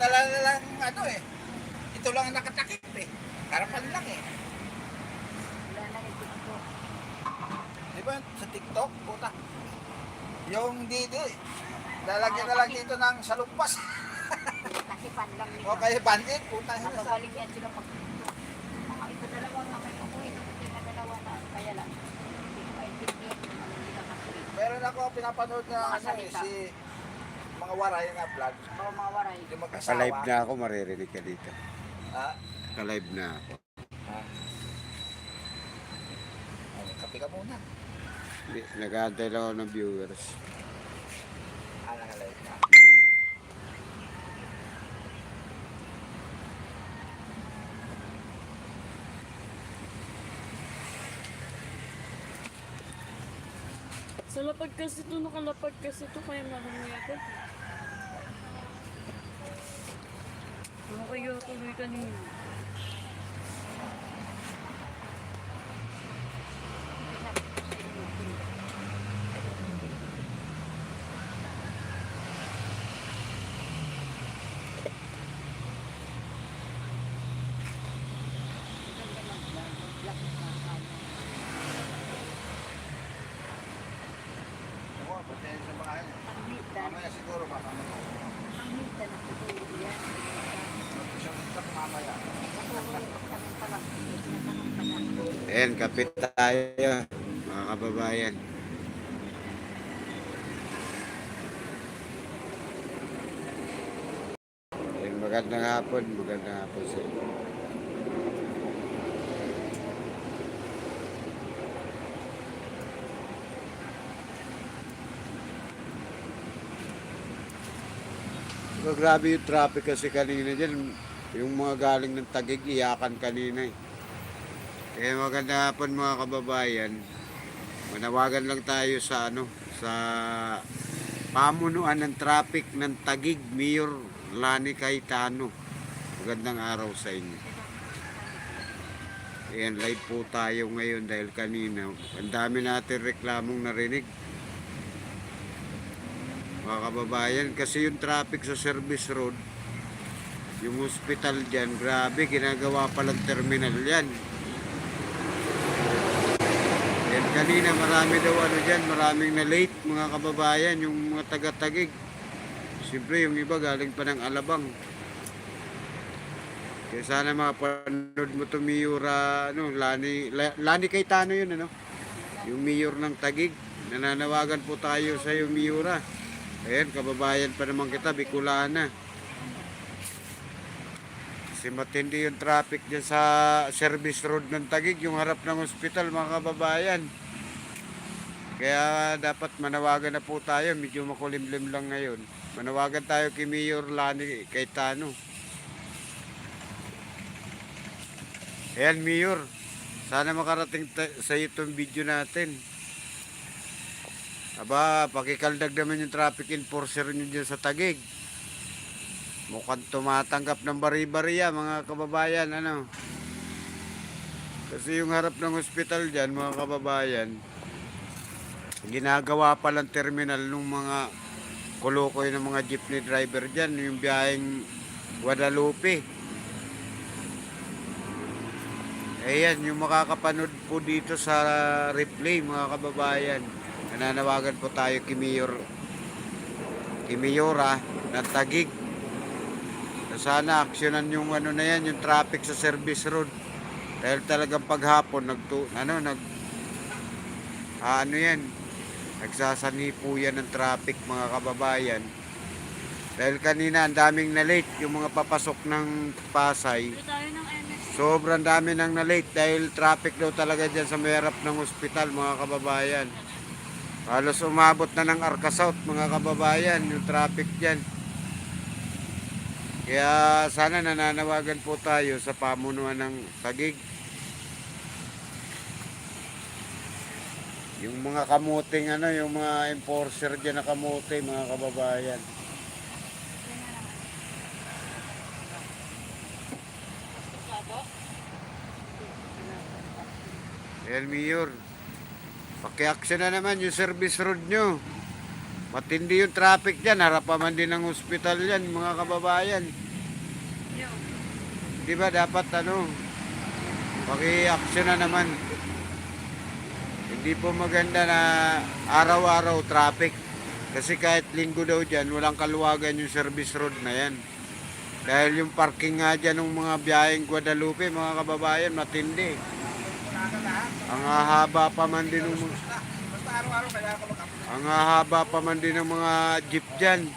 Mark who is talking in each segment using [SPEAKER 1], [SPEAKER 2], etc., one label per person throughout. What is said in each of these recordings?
[SPEAKER 1] nalala lang ano eh. Ito lang ang nakatakip eh. Harapan lang eh.
[SPEAKER 2] Wala na rin dito.
[SPEAKER 1] Di ba sa TikTok? Puta. Yung dito eh. Lalagyan na lang dito ng salumpas.
[SPEAKER 2] Kasi pan lang nila.
[SPEAKER 1] O kaya bandit, puta.
[SPEAKER 2] Napagaling yan sila pag mga ito dalawa na may kukuha ito na dalawa na kaya lang hindi ko maintindihan kung ano
[SPEAKER 1] Meron ako pinapanood na ano eh, si mga waray na vlog.
[SPEAKER 2] mga mga waray
[SPEAKER 1] Hindi magkasawa.
[SPEAKER 3] Ka-live na ako, maririnig ka dito.
[SPEAKER 1] Ha?
[SPEAKER 3] Ka-live na ako.
[SPEAKER 1] Ha? Ano, kape ka muna.
[SPEAKER 3] Hindi, Nag-aantay lang ako ng viewers.
[SPEAKER 1] Ah, nakalive na.
[SPEAKER 3] Hmm.
[SPEAKER 4] Sa lapag kasi ito, nakalapag kasi ito, kaya marami ako. Ano kaya tuloy kanina?
[SPEAKER 1] Ako, pati sa mga ano.
[SPEAKER 2] Panghitan.
[SPEAKER 1] Mamaya siguro baka may
[SPEAKER 2] Panghitan na tutulog yan.
[SPEAKER 1] siya ka mamaya.
[SPEAKER 2] Natulog kami pala. Natanong pa na.
[SPEAKER 3] Ayan, kapit tayo, mga kababayan. Ayan, magandang hapon, magandang hapon sa inyo. Grabe yung traffic kasi kanina dyan. Yung mga galing ng tagig, iyakan kanina eh. Kaya magandang hapon mga kababayan. Manawagan lang tayo sa ano, sa pamunuan ng traffic ng Tagig Mayor Lani Cayetano. Magandang araw sa inyo. Ayan, live po tayo ngayon dahil kanina, ang dami natin reklamong narinig. Mga kababayan, kasi yung traffic sa service road, yung hospital dyan, grabe, ginagawa palang terminal yan. Yan kanina marami daw ano dyan, maraming na late mga kababayan, yung mga taga-tagig. Siyempre yung iba galing pa ng Alabang. Kaya sana mapanood mo to Miura, ano, Lani, La- Lani Cayetano yun ano. Yung mayor ng Tagig. Nananawagan po tayo sa iyo Miura. Ayan, kababayan pa naman kita, Bicolana. Kasi matindi yung traffic dyan sa service road ng Tagig, yung harap ng ospital mga kababayan. Kaya dapat manawagan na po tayo, medyo makulimlim lang ngayon. Manawagan tayo kay Mayor Lani Cayetano. Ayan Mayor, sana makarating sa iyo itong video natin. Aba, pakikaldag naman yung traffic enforcer nyo dyan sa Tagig. Mukhang tumatanggap ng bari-bariya mga kababayan, ano. Kasi yung harap ng hospital dyan, mga kababayan, ginagawa pa lang terminal ng mga kulukoy ng mga jeepney driver dyan, yung biyaheng Guadalupe. Ayan, yung makakapanood po dito sa replay, mga kababayan. Nananawagan po tayo kay Mayor, kay Mayora ng Tagig. Na sana aksyonan yung ano na yan, yung traffic sa service road. Dahil talagang paghapon, nagtu, ano, nag, ah, ano yan, nagsasani po yan ng traffic mga kababayan. Dahil kanina ang daming na late yung mga papasok ng Pasay. Sobrang dami nang na late dahil traffic daw talaga dyan sa may harap ng ospital mga kababayan. Halos umabot na ng Arca South mga kababayan yung traffic dyan. Kaya sana nananawagan po tayo sa pamunuan ng Tagig. Yung mga kamuting ano, yung mga enforcer dyan na kamuti mga kababayan. El Mayor, pakiaksyon na naman yung service road nyo. Matindi yung traffic dyan, harapaman din ng hospital yan, mga kababayan. Di ba dapat ano, paki-action na naman. Hindi po maganda na araw-araw traffic. Kasi kahit linggo daw dyan, walang kaluwagan yung service road na yan. Dahil yung parking nga dyan ng mga biyaheng Guadalupe, mga kababayan, matindi. Ang hahaba pa man din ng mga, ang hahaba pa man din ng mga jeep dyan.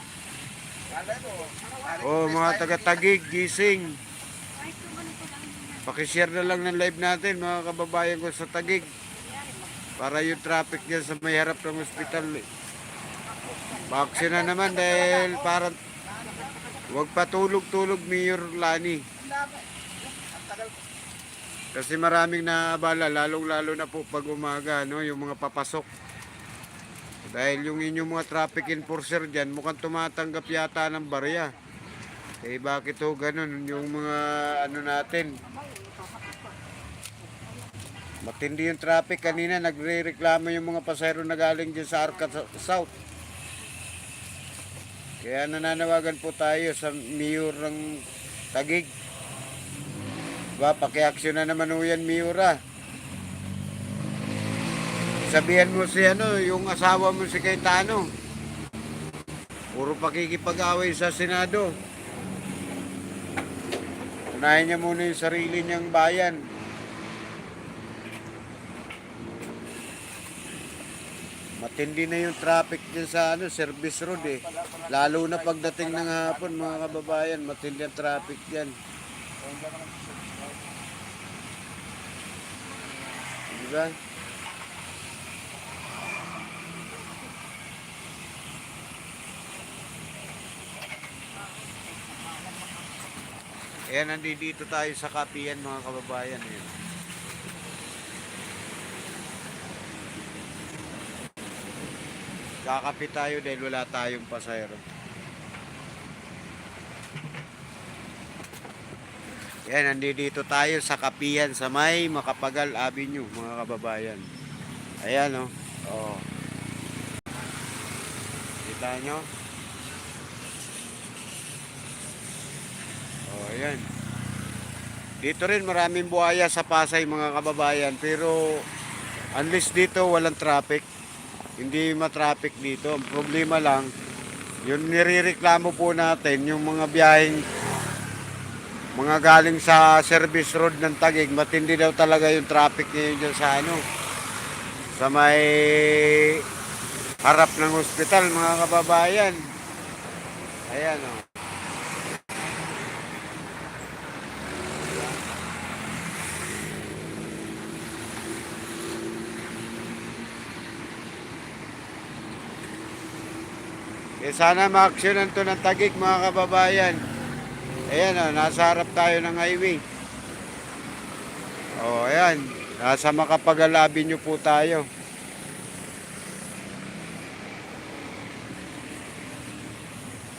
[SPEAKER 3] Oh, mga taga-tagig, gising. Pakishare na lang ng live natin, mga kababayan ko sa tagig. Para yung traffic dyan sa may harap ng ospital. Baksin na naman dahil parang Huwag patulog-tulog, Mayor Lani. Kasi maraming naabala, lalong-lalo na po pag umaga, no, yung mga papasok. Dahil yung inyong mga traffic enforcer dyan, mukhang tumatanggap yata ng barya. Eh bakit ho ganun yung mga ano natin? Matindi yung traffic kanina, nagre-reklamo yung mga pasahero na galing dyan sa Arca South. Kaya nananawagan po tayo sa mayor ng Tagig. Ba, pakiaksyon na naman ho yan, Miura. Sabihan mo si ano, yung asawa mo si Cayetano. Puro pakikipag-away sa Senado. Unahin niya muna yung sarili niyang bayan. Matindi na yung traffic dyan sa ano, service road eh. Lalo na pagdating ng hapon mga kababayan, matindi ang traffic dyan. Di ba? Ayan, nandito tayo sa kapiyan mga kababayan. Ayan. Kakapi tayo dahil wala tayong pasayro. Yan, nandito tayo sa kapiyan sa may Makapagal Avenue, mga kababayan. Ayan, oh. Oh. Kita nyo? Oh, ayan. Dito rin maraming buhaya sa Pasay, mga kababayan. Pero, unless dito walang traffic, hindi matraffic dito. Ang problema lang, yung nirereklamo po natin, yung mga biyaheng mga galing sa service road ng Tagig, matindi daw talaga yung traffic ngayon dyan sa ano, sa may harap ng ospital, mga kababayan. Ayan o. Oh. Eh, sana ma-actionan to ng Tagig, mga kababayan. Ayan o, nasa harap tayo ng highway. O, ayan. Nasa Makapagal Avenue po tayo.